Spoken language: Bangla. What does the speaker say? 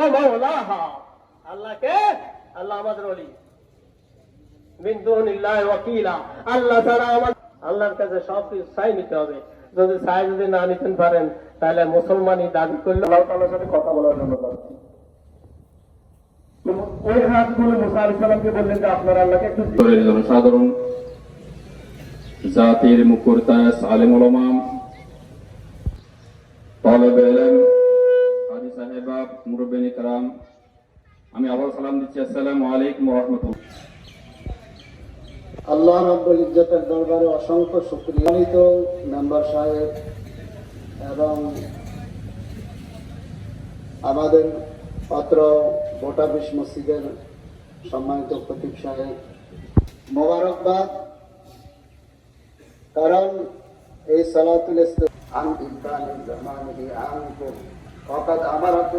ও মাওলাহা আল্লাহকে? আল্লাহ আমাদের ওলি। মিন ওয়াকিলা। আল্লাহ ছাড়া আমার আল্লাহর কাছে সব কিছু চাই নিতে হবে। যদি চাই যদি না নিতে পারেন তাহলে মুসলমানই দাবি করলে। আল্লাহ তাআলার সাথে কথা বলার জন্য যাচ্ছি। ওই হাত মুসা আলাইহিস সালামকে বললেন যে আপনারা আল্লাহকে একটু দলের জনসাধারণ জাতির মুকুরতাস আলেম ওলামাম মুরব্বিন ইকরাম আমি আবার সালাম দিচ্ছি আলাইকুম আল্লাহ রাব্বুল ইজ্জতের দরবারে অসংখ্য সুক্রিয়ানিত মেম্বার সাহেব এবং আমাদের অত্র ভোটাবিশ মসজিদের সম্মানিত খতিব সাহেব, মোবারকবাদ। কারণ এই সালাতুল ইসলাম